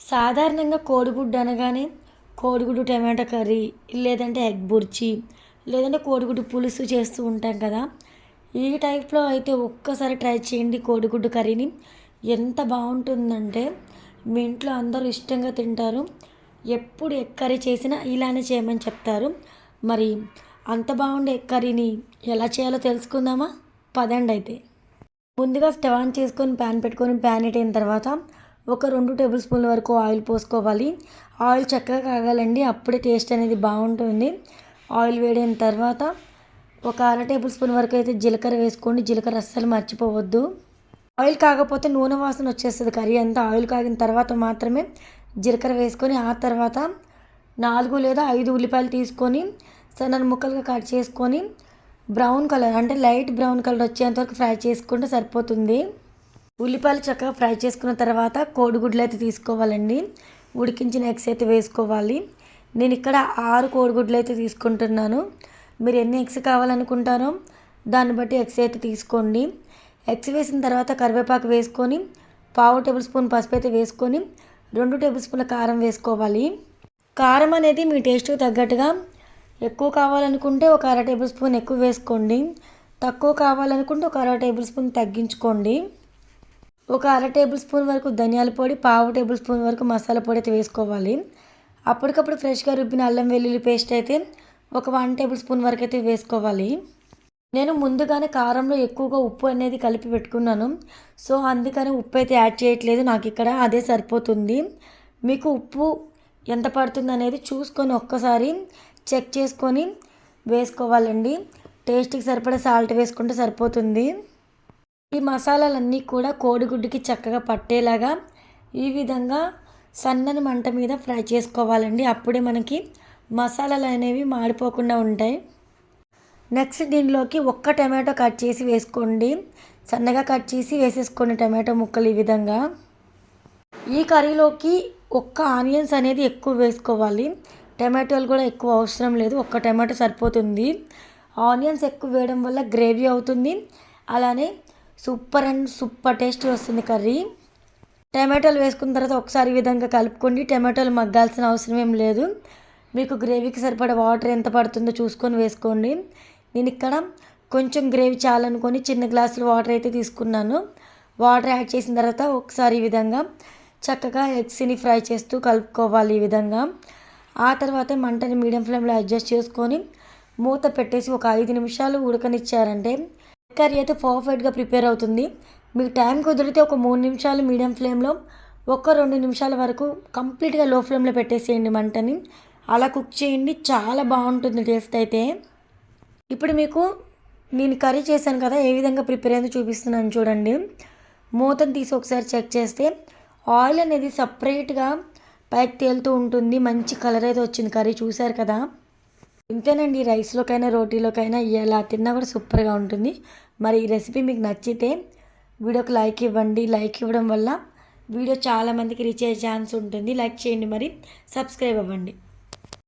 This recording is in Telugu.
సాధారణంగా కోడిగుడ్డు అనగానే కోడిగుడ్డు టమాటా కర్రీ లేదంటే ఎగ్ బుర్జీ లేదంటే కోడిగుడ్డు పులుసు చేస్తూ ఉంటాం కదా. ఈ టైప్లో అయితే ఒక్కసారి ట్రై చేయండి కోడిగుడ్డు కర్రీని. ఎంత బాగుంటుందంటే మీ ఇంట్లో అందరూ ఇష్టంగా తింటారు. ఎప్పుడు ఎగ్ కర్రీ చేసినా ఇలానే చేయమని చెప్తారు. మరి అంత బాగుండే ఎగ్ కర్రీని ఎలా చేయాలో తెలుసుకుందామా? పదండి అయితే. ముందుగా స్టవ్ ఆన్ చేసుకొని ప్యాన్ పెట్టుకొని ప్యాన్ పెట్టిన అయిన తర్వాత ఒక రెండు టేబుల్ స్పూన్ల వరకు ఆయిల్ పోసుకోవాలి. ఆయిల్ చక్కగా కాగాలండి. అప్పుడే టేస్ట్ అనేది బాగుంటుంది. ఆయిల్ వేడైన తర్వాత ఒక అర టేబుల్ స్పూన్ వరకు అయితే జీలకర్ర వేసుకోండి. జీలకర్ర అస్సలు మర్చిపోవద్దు. ఆయిల్ కాకపోతే నూనె వాసన వచ్చేస్తుంది కర్రీ. అంతా ఆయిల్ కాగిన తర్వాత మాత్రమే జీలకర్ర వేసుకొని ఆ తర్వాత నాలుగు లేదా ఐదు ఉల్లిపాయలు తీసుకొని సన్న ముక్కలుగా కట్ చేసుకొని బ్రౌన్ కలర్ అంటే లైట్ బ్రౌన్ కలర్ వచ్చేంతవరకు ఫ్రై చేసుకుంటే సరిపోతుంది. ఉల్లిపాయలు చక్కగా ఫ్రై చేసుకున్న తర్వాత కోడిగుడ్లు అయితే తీసుకోవాలండి. ఉడికించిన ఎగ్స్ అయితే వేసుకోవాలి. నేను ఇక్కడ ఆరు కోడిగుడ్లు అయితే తీసుకుంటున్నాను. మీరు ఎన్ని ఎగ్స్ కావాలనుకుంటారో దాన్ని బట్టి ఎగ్స్ అయితే తీసుకోండి. ఎగ్స్ వేసిన తర్వాత కరివేపాకు వేసుకొని పావు టేబుల్ స్పూన్ పసుపు అయితే వేసుకొని రెండు టేబుల్ స్పూన్ల కారం వేసుకోవాలి. కారం అనేది మీ టేస్ట్కి తగ్గట్టుగా ఎక్కువ కావాలనుకుంటే ఒక అర టేబుల్ స్పూన్ ఎక్కువ వేసుకోండి. తక్కువ కావాలనుకుంటే ఒక అర టేబుల్ స్పూన్ తగ్గించుకోండి. ఒక అర టేబుల్ స్పూన్ వరకు ధనియాల పొడి పావు టేబుల్ స్పూన్ వరకు మసాలా పొడి అయితే వేసుకోవాలి. అప్పటికప్పుడు ఫ్రెష్గా రుబ్బిన అల్లం వెల్లుల్లి పేస్ట్ అయితే ఒక వన్ టేబుల్ స్పూన్ వరకు అయితే వేసుకోవాలి. నేను ముందుగానే కారంలో ఎక్కువగా ఉప్పు అనేది కలిపి పెట్టుకున్నాను. సో అందుకని ఉప్పు అయితే యాడ్ చేయట్లేదు. నాకు ఇక్కడ అదే సరిపోతుంది. మీకు ఉప్పు ఎంత పడుతుంది అనేది చూసుకొని ఒక్కసారి చెక్ చేసుకొని వేసుకోవాలండి. టేస్ట్కి సరిపడా సాల్ట్ వేసుకుంటే సరిపోతుంది. ఈ మసాలాలన్నీ కూడా కోడిగుడ్డుకి చక్కగా పట్టేలాగా ఈ విధంగా సన్నని మంట మీద ఫ్రై చేసుకోవాలండి. అప్పుడే మనకి మసాలాలు అనేవి మాడిపోకుండా ఉంటాయి. నెక్స్ట్ దీనిలోకి ఒక్క టమాటో కట్ చేసి వేసుకోండి. సన్నగా కట్ చేసి వేసేసుకోండి టమాటో ముక్కలు ఈ విధంగా. ఈ కర్రీలోకి ఒక్క ఆనియన్స్ అనేది ఎక్కువ వేసుకోవాలి. టమాటోలు కూడా ఎక్కువ అవసరం లేదు. ఒక్క టమాటో సరిపోతుంది. ఆనియన్స్ ఎక్కువ వేయడం వల్ల గ్రేవీ అవుతుంది. అలానే సూపర్ అండ్ సూపర్ టేస్ట్ వస్తుంది కర్రీ. టమాటోలు వేసుకున్న తర్వాత ఒకసారి ఈ విధంగా కలుపుకోండి. టమాటోలు మగ్గాల్సిన అవసరం ఏం లేదు. మీకు గ్రేవీకి సరిపడే వాటర్ ఎంత పడుతుందో చూసుకొని వేసుకోండి. నేను ఇక్కడ కొంచెం గ్రేవీ చాలనుకొని చిన్న గ్లాసులు వాటర్ అయితే తీసుకున్నాను. వాటర్ యాడ్ చేసిన తర్వాత ఒకసారి ఈ విధంగా చక్కగా ఎగ్స్ని ఫ్రై చేస్తూ కలుపుకోవాలి ఈ విధంగా. ఆ తర్వాత మంటని మీడియం ఫ్లేమ్లో అడ్జస్ట్ చేసుకొని మూత పెట్టేసి ఒక ఐదు నిమిషాలు ఉడకనిచ్చారంటే కర్రీ అయితే పర్ఫెక్ట్గా ప్రిపేర్ అవుతుంది. మీకు టైం కుదిరితే ఒక మూడు నిమిషాలు మీడియం ఫ్లేమ్లో ఒక రెండు నిమిషాల వరకు కంప్లీట్గా లో ఫ్లేమ్లో పెట్టేసేయండి మంటని. అలా కుక్ చేయండి. చాలా బాగుంటుంది టేస్ట్ అయితే. ఇప్పుడు మీకు నేను కర్రీ చేశాను కదా ఏ విధంగా ప్రిపేర్ అయిందో చూపిస్తున్నాను చూడండి. మూతను తీసి ఒకసారి చెక్ చేస్తే ఆయిల్ అనేది సపరేట్గా పైకి తేలుతూ ఉంటుంది. మంచి కలర్ అయితే వచ్చింది కర్రీ చూశారు కదా. ఇంతేనండి రైస్లోకైనా రోటీలోకైనా ఎలా తిన్నా కూడా సూపర్గా ఉంటుంది. మరి ఈ రెసిపీ మీకు నచ్చితే వీడియోకి లైక్ ఇవ్వండి. లైక్ ఇవ్వడం వల్ల వీడియో చాలామందికి రీచ్ అయ్యే ఛాన్స్ ఉంటుంది. లైక్ చేయండి మరి. సబ్స్క్రైబ్ అవ్వండి.